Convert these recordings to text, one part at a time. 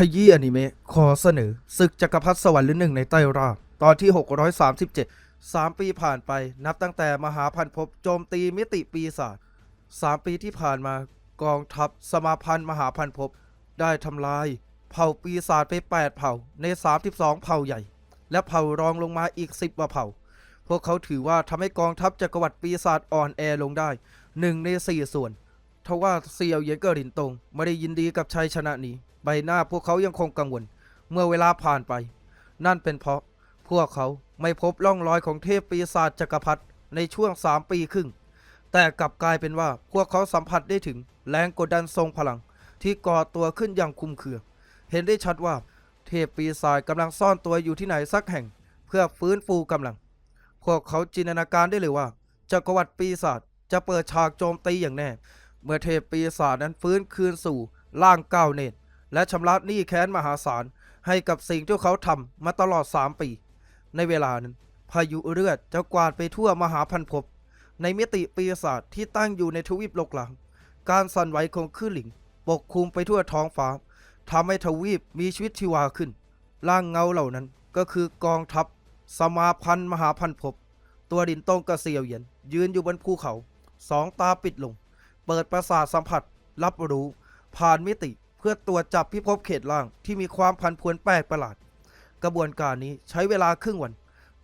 ขยี้อนิเมะขอเสนอศึกจักรพรรดิสวรรค์หรือหนึ่งในใต้ราบตอนที่ 637 3 ปีผ่านไป นับตั้งแต่มหาพันภพโจมตีมิติปีศาจ3ปีที่ผ่านมากองทัพสมาพันธ์มหาพันภพได้ทำลาย เผ่าปีศาจไป 8 เผ่าใน 32 เผ่าใหญ่ และเผ่ารองลงมาอีก 10กว่าเผ่า พวกเขาถือว่าทำให้กองทัพจักรวรรดิปีศาจอ่อนแอลงได้หนึ่งในสี่ส่วนทว่าเซียวเหยียนเกอรินตงไม่ได้ยินดีกับชัยชนะนี้ ใบหน้าพวกเขายังคงกังวล เมื่อเวลาผ่านไป นั่นเป็นเพราะพวกเขาไม่พบร่องรอยของเทพปีศาจจักรพรรดิในช่วงสามปีครึ่ง แต่กลับกลายเป็นว่าพวกเขาสัมผัสได้ถึงแรงกดดันทรงพลังที่ก่อตัวขึ้นอย่างคุมเครือ เห็นได้ชัดว่า เทพปีศาจกำลังซ่อนตัวอยู่ที่ไหนสักแห่ง เพื่อฟื้นฟูกำลัง พวกเขาจินตนาการได้เลยว่าจักรวรรดิปีศาจจะเปิดฉากโจมตีอย่างแน่ เมื่อเทพปีศาจนั้นฟื้นคืนสู่ร่างก้าวเนตร และชำระหนี้แค้นมหาศาล ให้กับสิ่งที่เขาทำมาตลอด 3 ปี ในเวลานั้น พายุเลือดจะกวาดไปทั่วมหาพันภพในมิติปีศาจที่ตั้งอยู่ในทวีปโลกหลัง การสั่นไหวของคลื่นหลิง ปกคลุมไปทั่วท้องฟ้าทำให้ทวีปมีชีวิตชีวาขึ้น ร่างเงาเหล่านั้นก็คือกองทัพ สมาพันธ์มหาพันภพตัวดินตงกระเซียวเยียนยืนอยู่บนภูเขา สองตาปิดลง เปิดประสาทสัมผัส รับรู้ ผ่านมิติ พื่อตรวจจับพิภพเขตล่างที่มีความพันพวนแปลกประหลาด กระบวนการนี้ใช้เวลาครึ่งวัน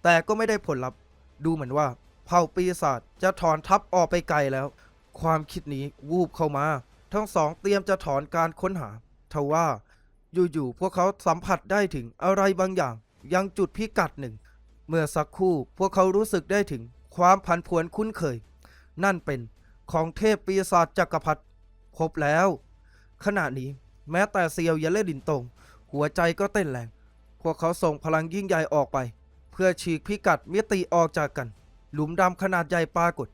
แต่ก็ไม่ได้ผลลัพธ์ ดูเหมือนว่า เผ่าปีศาจจะถอนทัพออกไปไกลแล้ว ความคิดนี้วูบเข้ามา ทั้งสองเตรียมจะถอนการค้นหาทว่าอยู่ๆพวกเขาสัมผัสได้ถึงอะไรบางอย่าง ยังจุดพิกัดหนึ่ง เมื่อสักครู่พวกเขารู้สึกได้ถึงความผันผวนคุ้นเคย นั่นเป็นของเทพปีศาจจักรพรรดิพบแล้ว ขณะนี้ แม้แต่เซียวเยนและดินตง หัวใจก็เต้นแรง พวกเขาส่งพลังยิ่งใหญ่ออกไป เพื่อฉีกพิกัดมิติออกจากกัน หลุมดำขนาดใหญ่ปรากฏ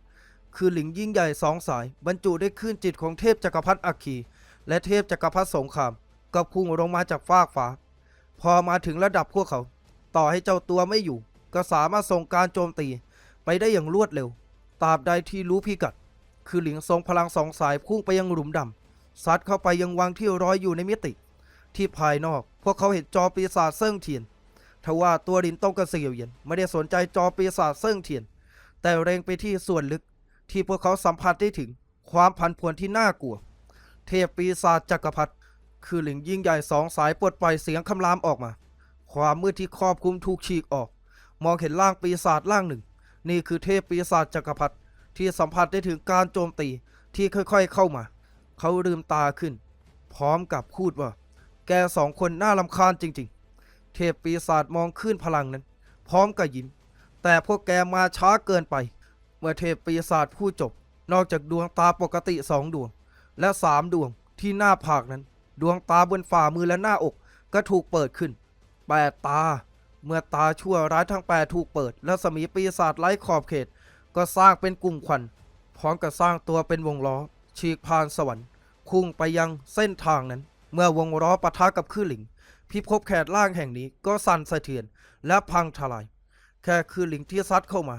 คือหลิงยิ่งใหญ่สองสาย บรรจุได้ขึ้นจิตของเทพจักรพรรดิอัคคี และเทพจักรพรรดิสงครามก็พุ่งลงมาจากฟากฟ้า พอมาถึงระดับพวกเขา ต่อให้เจ้าตัวไม่อยู่ ก็สามารถส่งการโจมตี ไปได้อย่างรวดเร็วตราบใดที่รู้พิกัด คือหลิงทรงพลังสองสายพุ่งไปยังหลุมดำ ซัดเข้าไปยังวังที่ร้อยอยู่ในมิติ ที่ภายนอก พวกเขาเห็นจอปีศาจเซิ่งเทียนทว่าตัวดินต้องกระเสียวเย็นไม่ได้สนใจจอปีศาจเซิ่งเทียน แต่เร็งไปที่ส่วนลึกที่พวกเขาสัมผัสได้ถึงความพันพวนที่น่ากลัว เทพปีศาจจักรพรรดิคือหลิงยิ่งใหญ่สองสายปลดปล่อยเสียงคำรามออกมา ความมืดที่ครอบคลุมถูกฉีกออก มองเห็นร่างปีศาจร่างหนึ่ง นี่คือเทพปีศาจจักรพรรดิที่สัมผัสได้ถึงการโจมตีที่ค่อยๆเข้ามา เขาลืมตาขึ้น พร้อมกับพูดว่า แกสองคนน่ารำคาญจริง ๆ เทพปีศาจมองขึ้นพลังนั้น พร้อมกับยิ้ม แต่พวกแกมาช้าเกินไป เมื่อเทพปีศาจพูดจบ นอกจากดวงตาปกติสองดวง และสามดวงที่หน้าผากนั้น ดวงตาบนฝ่ามือและหน้าอกก็ถูกเปิดขึ้นแปดตา เมื่อตาชั่วร้ายทั้งแปดถูกเปิด และสมีปีศาจไร้ขอบเขต ก็สร้างเป็นกลุ่มควันพร้อมกับสร้างตัวเป็นวงล้อ ฉีกผ่านสวรรค์พุ่งไปยังเส้นทางนั้น เมื่อวงล้อปะทะกับคลื่นหลิง พิภพแขดล่างแห่งนี้ก็สั่นสะเทือนและพังทลาย แค่คลื่นหลิงที่ซัดเข้ามา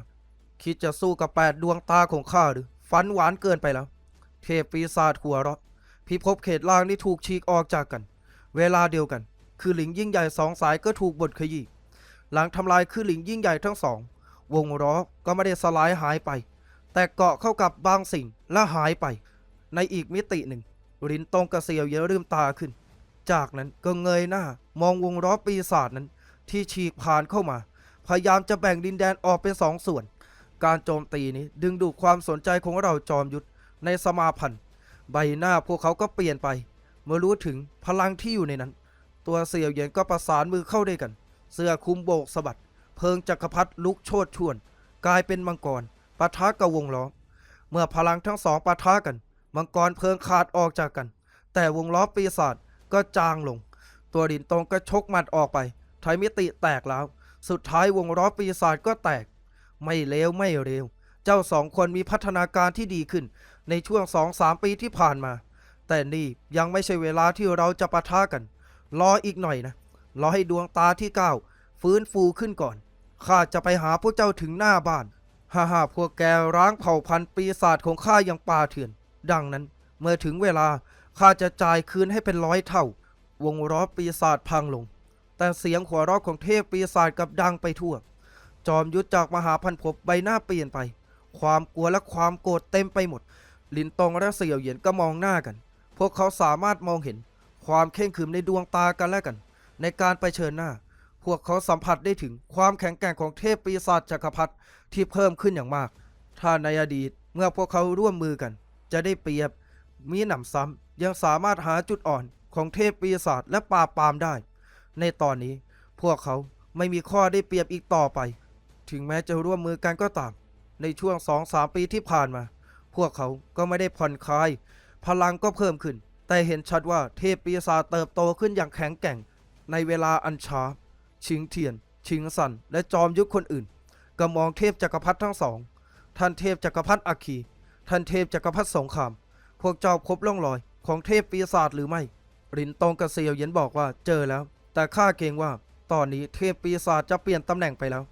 คิดจะสู้กับแปดดวงตาของข้าหรือฝันหวานเกินไปแล้ว เทพปีศาจหัวเราะพิภพเขตล่างนี่ถูกฉีกออกจากกัน เวลาเดียวกัน คือหลิงยิ่งใหญ่สองสายก็ถูกบดขยี้หลังทำลายคือหลิงยิ่งใหญ่ทั้งสอง วงล้อก็ไม่ได้สลายหายไป แต่เกาะเข้ากับบางสิ่งและหายไป ในอีกมิติหนึ่งรินตรงกระเสียวเยลืมตาขึ้น จากนั้นก็เงยหน้ามองวงล้อปีศาจนั้น ที่ฉีกผ่านเข้ามา พยายามจะแบ่งดินแดนออกเป็นสองส่วน การโจมตีนี้ดึงดูดความสนใจของเราจอมยุทธในสมาพันธ์ใบหน้าพวกเขาก็เปลี่ยนไป เมื่อรู้ถึงพลังที่อยู่ในนั้น ตัวเสี่ยวเหย็นก็ประสานมือเข้าด้วยกัน เสื้อคลุมโบกสะบัด เพิงจักรพรรดิลุกโชดช่วน กลายเป็นมังกรปะทะกับวงล้อเมื่อพลังทั้งสองปะทะกัน มังกรเพลิงขาดออกจากกัน แต่วงล้อปีศาจก็จางลง ตัวดินตรงก็ชกหมัดออกไปไทยมิติแตกแล้ว สุดท้ายวงล้อปีศาจก็แตก ไม่เลวไม่เร็ว เจ้าสองคนมีพัฒนาการที่ดีขึ้น ในช่วงสองสามปีที่ผ่านมา แต่นี่ยังไม่ใช่เวลาที่เราจะปะทะกัน รออีกหน่อยนะ รอให้ดวงตาที่เก้าฟื้นฟูขึ้นก่อน ข้าจะไปหาพวกเจ้าถึงหน้าบ้าน ฮ่าฮ่าพวกแกร้างเผ่าพันธุ์ปีศาจของข้าอย่างป่าเถื่อน ดังนั้นเมื่อถึงเวลาข้าจะจ่ายคืนให้เป็นร้อยเท่า วงล้อปีศาจพังลง แต่เสียงหัวเราะของเทพปีศาจกับดังไปทั่ว จอมยุทธจากมหาพันภพใบหน้าเปลี่ยนไป ความกลัวและความโกรธเต็มไปหมด ลินตองและเสี่ยวเหยียนก็มองหน้ากัน พวกเขาสามารถมองเห็น ความเข่งขรึมในดวงตากันและกัน ในการไปเชิญหน้า พวกเขาสัมผัสได้ถึงความแข็งแกร่งของเทพปีศาจจักรพรรดิที่เพิ่มขึ้นอย่างมาก ถ้าในอดีตเมื่อพวกเขาร่วมมือกัน จะได้เปรียบ มีหนำซ้ำยังสามารถหาจุดอ่อนของเทพปีศาจและปราปามได้ ในตอนนี้พวกเขาไม่มีข้อได้เปรียบอีกต่อไป ถึงแม้จะร่วมมือกันก็ตาม ในช่วงสองสามปีที่ผ่านมา พวกเขาก็ไม่ได้ผ่อนคลาย พลังก็เพิ่มขึ้น แต่เห็นชัดว่าเทพปีศาจเติบโตขึ้นอย่างแข็งแกร่ง ในเวลาอันช้า ชิงเทียน ชิงสันและจอมยุทธคนอื่น ก็มองเทพจักรพรรดิทั้งสอง ท่านเทพจักรพรรดิอัคคี ท่านเทพจักรพรรดิสงคราม พวกเจ้าพบร่องรอย ของเทพปีศาจหรือไม่ รินตงกับเซียวเย็นบอกว่าเจอแล้ว แต่ข้าเกรงว่า ตอนนี้เทพปีศาจจะเปลี่ยนตำแหน่งไปแล้ว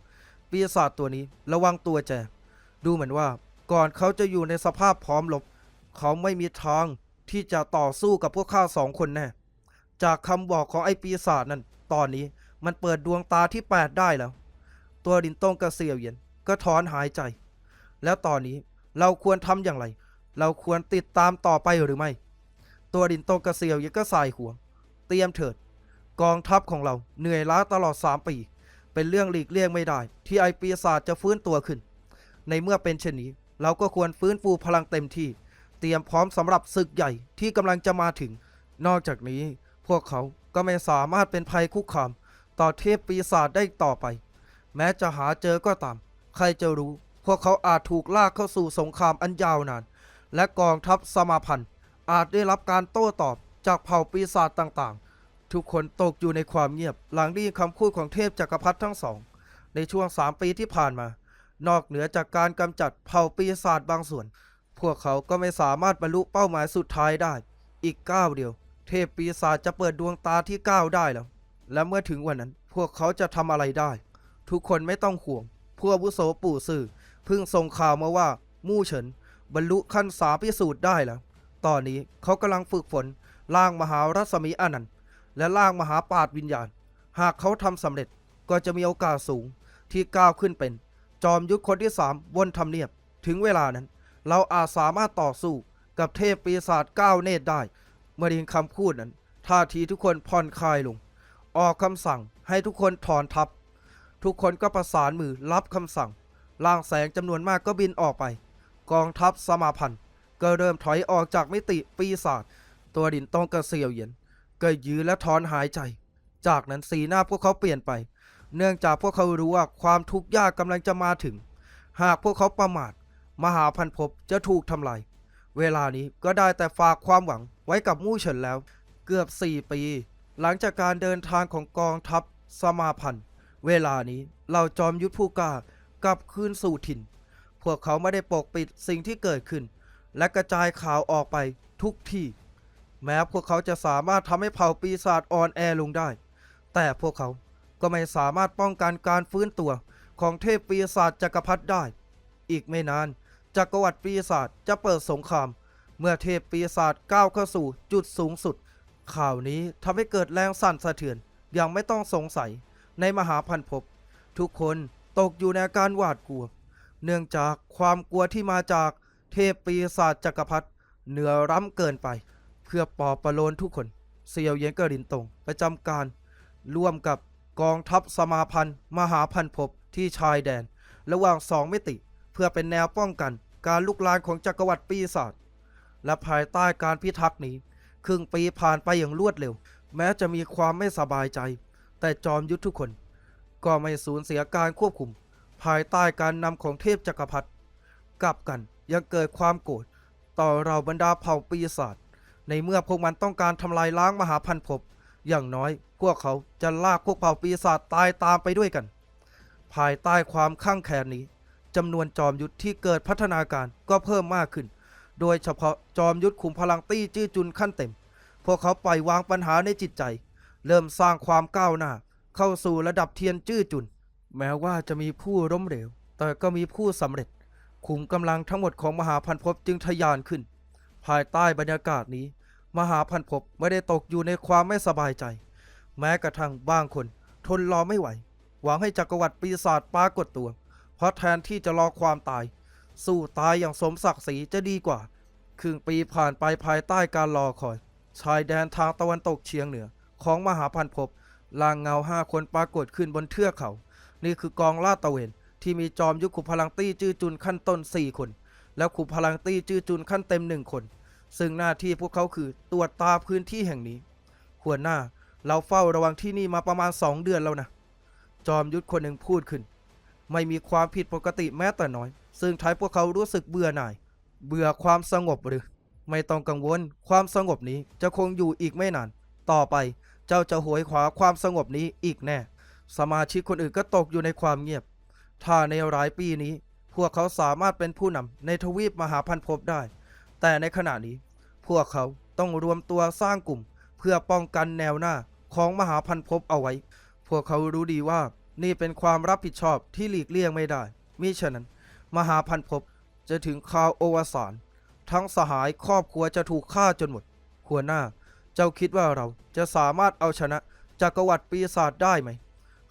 ปีศาจตัวนี้ระวังตัวแจดูเหมือนว่า ก่อนเขาจะอยู่ในสภาพพร้อมรบเขาไม่มีทางที่จะต่อสู้กับพวกข้าสองคนแน่ จากคำบอกของไอ้ปีศาจนั้น ตอนนี้มันเปิดดวงตาที่แปดได้แล้ว ตัวรินตงกับเซียวเย็นก็ถอนหายใจ แล้วตอนนี้ เราควรทำอย่างไร เราควรติดตามต่อไปหรือไม่ ตัวดินโตกระเซียวยังก็สายหัว เตรียมเถิด กองทัพของเราเหนื่อยล้าตลอด 3 ปี เป็นเรื่องหลีกเลี่ยงไม่ได้ ที่ไอปีศาจจะฟื้นตัวขึ้น ในเมื่อเป็นเช่นนี้ เราก็ควรฟื้นฟูพลังเต็มที่ เตรียมพร้อมสำหรับศึกใหญ่ที่กำลังจะมาถึง นอกจากนี้พวกเขาก็ไม่สามารถเป็นภัยคุกคาม ต่อเทพปีศาจได้ต่อไป แม้จะหาเจอก็ตาม ใครจะรู้ พวกเขาอาจถูกลากเข้าสู่สงครามอันยาวนาน และกองทัพสมาพันธ์อาจได้รับการโต้ตอบจากเผ่าปีศาจต่างๆ ทุกคนตกอยู่ในความเงียบ หลังได้ยินคำพูดของเทพจักรพรรดิทั้งสอง ในช่วงสามปีที่ผ่านมา นอกเหนือจากการกำจัดเผ่าปีศาจบางส่วน พวกเขาก็ไม่สามารถบรรลุเป้าหมายสุดท้ายได้ อีกก้าวเดียว เทพปีศาจจะเปิดดวงตาที่ก้าวได้แล้ว และเมื่อถึงวันนั้นพวกเขาจะทำอะไรได้ ทุกคนไม่ต้องห่วงผู้อาวุโสปู่สื่อ เพิ่งส่งข่าวมาว่ามู่เฉิน บรรลุขั้นสามพิสูจน์ได้แล้วตอนนี้เขากำลังฝึกฝนล่างมหารัศมีอนันต์ และล่างมหาปาฏวิญญาณ หากเขาทำสำเร็จก็จะมีโอกาสสูงที่ก้าวขึ้นเป็น จอมยุทธคนที่สามบนทำเนียบ ถึงเวลานั้น เราอาจสามารถต่อสู้กับเทพปีศาจก้าวเนตรได้ เมื่อได้ยินคำพูดนั้นท่าทีทุกคนผ่อนคลายลง ออกคำสั่งให้ทุกคนถอนทัพ ทุกคนก็ประสานมือรับคำสั่ง ล่างแสงจำนวนมากก็บินออกไป กองทัพสมาพันธ์ก็เริ่มถอยออกจากมิติปีศาจตัวดินตองกระเซียวเย็นก็ยืนและถอนหายใจ จากนั้นสีหน้าพวกเขาเปลี่ยนไป เนื่องจากพวกเขารู้ว่าความทุกข์ยากกำลังจะมาถึง หากพวกเขาประมาท มหาพันภพจะถูกทำลาย เวลานี้ก็ได้แต่ฝากความหวังไว้กับมู่เฉินแล้ว เกือบ 4 ปี หลังจากการเดินทางของกองทัพสมาพันธ์เวลานี้เราจอมยุทธผู้กล้า กลับคืนสู่ถิ่น พวกเขาไม่ได้ปกปิดสิ่งที่เกิดขึ้น และกระจายข่าวออกไปทุกที่ แม้พวกเขาจะสามารถทำให้เผ่าปีศาจอ่อนแอลงได้ แต่พวกเขาก็ไม่สามารถป้องกันการฟื้นตัวของเทพปีศาจจักรพรรดิได้ อีกไม่นานจักรวรรดิปีศาจจะเปิดสงคราม เมื่อเทพปีศาจก้าวเข้าสู่จุดสูงสุด ข่าวนี้ทำให้เกิดแรงสั่นสะเทือนอย่างไม่ต้องสงสัยในมหาพันภพทุกคน ตกอยู่ในอาการหวาดกลัว เนื่องจากความกลัวที่มาจากเทพปีศาจจักรพรรดิเหนือร้ำเกินไป เพื่อปลอบประโลมทุกคน เซียวเย็นเกอรินตงประจำการ ร่วมกับกองทัพสมาพันธ์ มหาพันภพที่ชายแดน ระหว่างสองมิติ เพื่อเป็นแนวป้องกัน การลุกลามของจักรวรรดิปีศาจและภายใต้การพิทักษ์นี้ ครึ่งปีผ่านไปอย่างรวดเร็ว แม้จะมีความไม่สบายใจ แต่จอมยุทธทุกคน ก็ไม่สูญเสียการควบคุม ภายใต้การนำของเทพจักรพรรดิกลับกันยังเกิดความโกรธต่อเราบรรดาเผ่าปีศาจในเมื่อพวกมันต้องการทำลายล้างมหาพันภพอย่างน้อยพวกเขาจะลากพวกเผ่าปีศาจตายตามไปด้วยกัน ภายใต้ความข้างแค้นนี้จำนวนจอมยุทธที่เกิดพัฒนาการก็เพิ่มมากขึ้น โดยเฉพาะจอมยุทธขุมพลังตี้จี้จุนขั้นเต็ม พวกเขาปล่อยวางปัญหาในจิตใจ เริ่มสร้างความก้าวหน้า เข้าสู่ระดับเทียนจื้อจุน แม้ว่าจะมีผู้ล้มเหลว แต่ก็มีผู้สำเร็จ ขุมกำลังทั้งหมดของมหาพันภพจึงทะยานขึ้น ภายใต้บรรยากาศนี้มมหาพันภพไม่ได้ตกอยู่ในความไม่สบายใจ แม้กระทั่งบางคน ทนรอไม่ไหว หวังให้จักรวรรดิปีศาจปรากฏตัว เพราะแทนที่จะรอความตาย สู้ตายอย่างสมศักดิ์ศรีจะดีกว่าครึ่งปีผ่านไปภายใต้การรอคอย ชายแดนทางตะวันตกเฉียงเหนือของมหาพันภพ ลางเงาห้าคนปรากฏขึ้นบนเทือกเขา นี่คือกองลาดตระเวน ที่มีจอมยุทธขุพลังตี้จื้อจุนขั้นต้น 4 คน แล้วขุพลังตี้จื้อจุนขั้นเต็มหนึ่งคน ซึ่งหน้าที่พวกเขาคือตรวจตาพื้นที่แห่งนี้ หัวหน้าเราเฝ้าระวังที่นี่มาประมาณ 2 เดือนแล้วนะ จอมยุทธคนหนึ่งพูดขึ้น ไม่มีความผิดปกติแม้แต่น้อย ซึ่งทำให้พวกเขารู้สึกเบื่อหน่าย เบื่อความสงบหรือ ไม่ต้องกังวล ความสงบนี้จะคงอยู่อีกไม่นาน ต่อไป เจ้าจะหวยขวาความสงบนี้อีกแน่ สมาชิกคนอื่นก็ตกอยู่ในความเงียบ ถ้าในหลายปีนี้ พวกเขาสามารถเป็นผู้นำในทวีปมหาพันภพได้ แต่ในขณะนี้ พวกเขาต้องรวมตัวสร้างกลุ่ม เพื่อป้องกันแนวหน้าของมหาพันภพเอาไว้ พวกเขารู้ดีว่านี่เป็นความรับผิดชอบที่หลีกเลี่ยงไม่ได้ มิฉะนั้น มหาพันภพจะถึงข่าวโอวสานทั้งสหายครอบครัวจะถูกฆ่าจนหมด หัวหน้า เจ้าคิดว่าเราจะสามารถเอาชนะจักรวรรดิปีศาจได้ไหม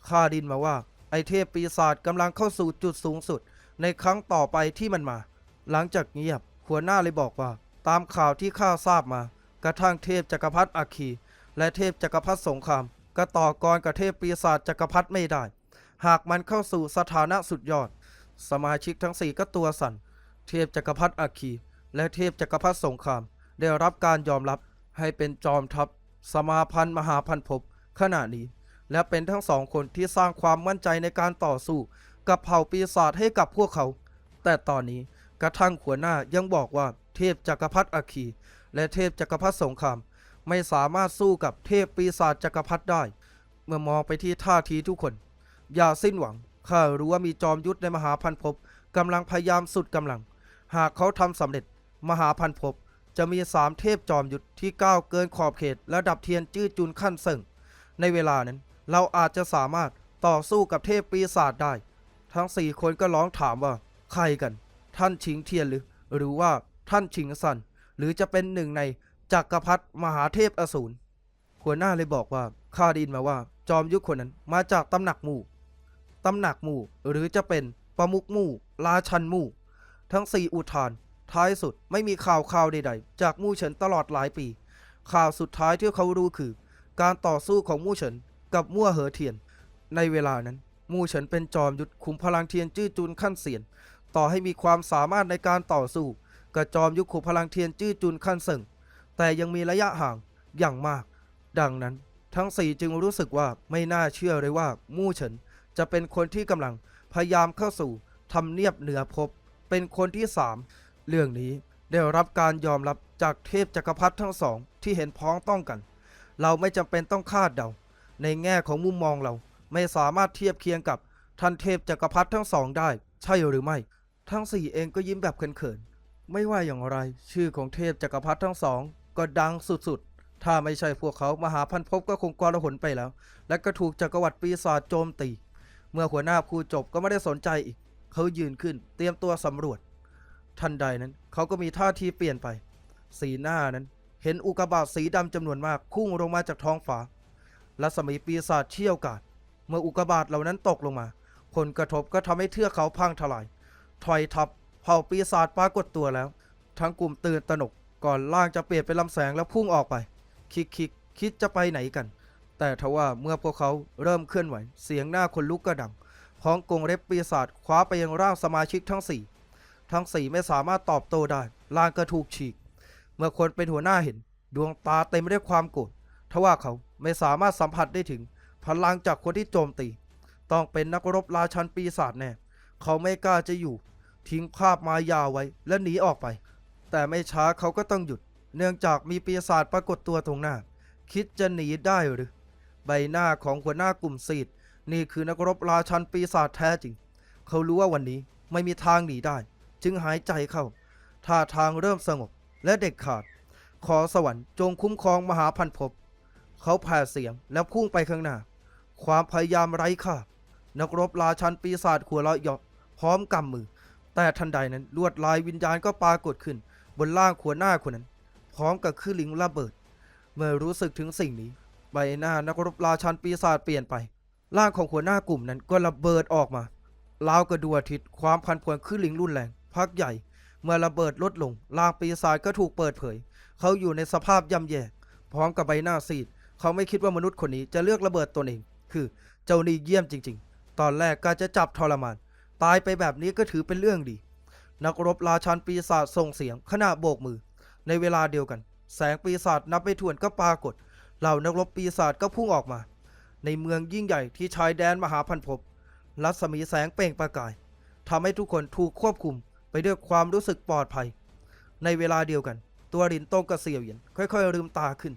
ข้าดินมาว่า ไอเทพปีศาจกำลังเข้าสู่จุดสูงสุด ในครั้งต่อไปที่มันมา หลังจากเงียบ หัวหน้าเลยบอกว่า ตามข่าวที่ข้าทราบมา กระทั่งเทพจักรพรรดิอาคี และเทพจักรพรรดิสงครามก็ต่อกรกับเทพปีศาจจักรพรรดิไม่ได้ หากมันเข้าสู่สถานะสุดยอด สมาชิกทั้งสี่ก็ตัวสั่น เทพจักรพรรดิอาคี และเทพจักรพรรดิสงคราม ได้รับการยอมรับ ให้เป็นจอมทัพสมาพันธ์มหาพันภพขณะนี้ และเป็นทั้งสองคนที่สร้างความมั่นใจในการต่อสู้ กับเผ่าปีศาจให้กับพวกเขา แต่ตอนนี้กระทั่งหัวหน้ายังบอกว่าเทพจักรพรรดิอาคี และเทพจักรพรรดิสงคราม ไม่สามารถสู้กับเทพปีศาจจักรพรรดิได้ เมื่อมองไปที่ท่าทีทุกคน อย่าสิ้นหวังข้ารู้ว่ามีจอมยุทธในมหาพันภพกำลังพยายามสุดกำลัง หากเขาทำสำเร็จมหาพันภพ จะมีสามเทพจอมยุทธที่ก้าวเกินขอบเขตระดับเทียนจื้อจุนขั้นเสิ่ง ในเวลานั้น เราอาจจะสามารถต่อสู้กับเทพปีศาจได้ ทั้งสี่คนก็ร้องถามว่า ใครกัน ท่านชิงเทียนหรือ หรือว่าท่านชิงซันหรือจะเป็นหนึ่งในจักรพรรดิมหาเทพอสูรหัวหน้าเลยบอกว่าข้าไดยินมาว่า จอมยุทธคนนั้นมาจากตำหนักหมู่ตำหนักหมู่หรือจะเป็นประมุกหมู่ราชันหมู่ ทั้งสี่อุทาน ท้ายสุดไม่มีข่าวข่าวใดๆ จากมู่เฉินตลอดหลายปี ข่าวสุดท้ายที่เขารู้คือ การต่อสู้ของมู่เฉินกับมั่วเหอเทียน ในเวลานั้น มู่เฉินเป็นจอมยุทธขุมพลังเทียนจื้อจุนขั้นเสียน ต่อให้มีความสามารถในการต่อสู้กับจอมยุทธขุมพลังเทียนจื้อจุนขั้นเสิ่งแต่ยังมีระยะห่างอย่างมาก ดังนั้นทั้งสี่จึงรู้สึกว่าไม่น่าเชื่อเลยว่ามู่เฉินจะเป็นคนที่กำลังพยายามเข้าสู่ทำเนียบเหนือภพเป็นคนที่สาม เรื่องนี้ได้รับการยอมรับจากเทพจักรพรรดิทั้งสองที่เห็นพ้องต้องกัน เราไม่จำเป็นต้องคาดเดา ในแง่ของมุมมองเราไม่สามารถเทียบเคียงกับท่านเทพจักรพรรดิทั้งสองได้ ใช่หรือไม่ ทั้งสี่เองก็ยิ้มแบบเขินๆไม่ว่าอย่างไรชื่อของเทพจักรพรรดิทั้งสอง ก็ดังสุดๆ ถ้าไม่ใช่พวกเขามหาพันภพก็คงกลาหนไปแล้ว และก็ถูกจักรวรรดิปีศาจโจมตี เมื่อหัวหน้าพูจบก็ไม่ได้สนใจอีก เขายืนขึ้น เตรียมตัวสำรวจ ทันใดนั้น เขาก็มีท่าทีเปลี่ยนไป สีหน้านั้น เห็นอุกกาบาตสีดำจำนวนมากพุ่งลงมาจากท้องฟ้ารัศมีปีศาจเชี่ยวกาดเมื่ออุกกาบาตเหล่านั้นตกลงมา ผลกระทบก็ทำให้เทือกเขาพังทลาย ถอยทับเผ่าปีศาจปรากฏตัวแล้ว ทั้งกลุ่มตื่นตระหนกก่อนล่างจะเปลี่ยนเป็นลำแสงแล้วพุ่งออกไป คิกคิกคิดจะไปไหนกัน แต่ทว่าเมื่อพวกเขาเริ่มเคลื่อนไหว เสียงหน้าคนลุกกระดังพ้องกงเล็บปีศาจคว้าไปยังร่างสมาชิกทั้งสี่ ทั้งสี่ไม่สามารถตอบโต้ได้ร่างก็ถูกฉีก เมื่อคนเป็นหัวหน้าเห็น ดวงตาเต็มไปด้วยความโกรธทว่าเขาไม่สามารถสัมผัสได้ถึง พลังจากคนที่โจมตี ต้องเป็นนักรบราชันปีศาจแน่ เขาไม่กล้าจะอยู่ ทิ้งภาพมายาไว้และหนีออกไป แต่ไม่ช้าเขาก็ต้องหยุด เนื่องจากมีปีศาจปรากฏตัวตรงหน้า คิดจะหนีได้หรือ ใบหน้าของหัวหน้ากลุ่มซีด นี่คือนักรบราชันปีศาจแท้จริง เขารู้ว่าวันนี้ไม่มีทางหนีได้ จึงหายใจเข้าท่าทางเริ่มสงบและเด็กขาด ขอสวรรค์จงคุ้มครองมหาพันภพเขาแผ่เสียงแล้วพุ่งไปข้างหน้า ความพยายามไร้ค่า นักรบราชันปีศาจหัวเราะเยาะพร้อมกำมือ แต่ทันใดนั้นลวดลายวิญญาณก็ปรากฏขึ้น บนล่างหัวหน้าคนนั้น พร้อมกับคือลิงระเบิด เมื่อรู้สึกถึงสิ่งนี้ ใบหน้านักรบราชันปีศาจเปลี่ยนไป ร่างของหัวหน้ากลุ่มนั้นก็ระเบิดออกมาลาวกระดวงอาทิตย์ความพันพวนขึ้นลิงรุนแรง พักใหญ่ เมื่อระเบิดลดลงร่างปีศาจก็ถูกเปิดเผย เขาอยู่ในสภาพย่ำแย่พร้อมกับใบหน้าซีด เขาไม่คิดว่ามนุษย์คนนี้จะเลือกระเบิดตนเอง คือเจ้านี่เยี่ยมจริง ๆ ตอนแรกการจะจับทรมาน ตายไปแบบนี้ก็ถือเป็นเรื่องดี นักรบราชันปีศาจส่งเสียงขณะโบกมือ ในเวลาเดียวกัน แสงปีศาจนับไม่ถ้วนก็ปรากฏ เหล่านักรบปีศาจก็พุ่งออกมา ในเมืองยิ่งใหญ่ที่ชายแดนมหาพันภพรัศมีแสงเปล่งประกายทำให้ทุกคนถูกควบคุม ด้วยความรู้สึกปลอดภัย ในเวลาเดียวกัน ตัวรินโตงกับเสี่ยวเหยียนค่อยๆลืมตาขึ้น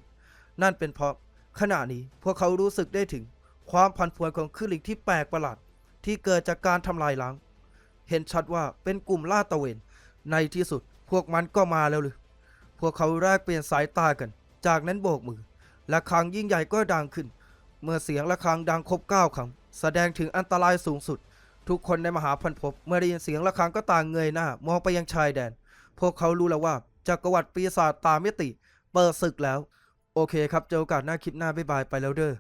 นั่นเป็นเพราะขณะนี้พวกเขารู้สึกได้ถึงความพันพวนของคลื่นลิงที่แปลกประหลาด ที่เกิดจากการทำลายล้าง เห็นชัดว่าเป็นกลุ่มล่าตะเวน ในที่สุดพวกมันก็มาแล้วหรือพวกเขาแรกเปลี่ยนสายตากัน จากนั้นโบกมือ และครั้งยิ่งใหญ่ก็ดังขึ้น เมื่อเสียงระฆังดังครบเก้าครั้งแสดงถึงอันตรายสูงสุด ทุกคนในมหาพันภพเมื่อได้ยินเสียงระฆังก็ต่างเงยหน้ามองไปยังชายแดน พวกเขารู้แล้วว่าจักรวรรดิปีศาจตามมิติ เปิดศึกแล้ว โอเคครับเจอโอกาสหน้าคลิปหน้าบ๊ายบายไปแล้วเด้อ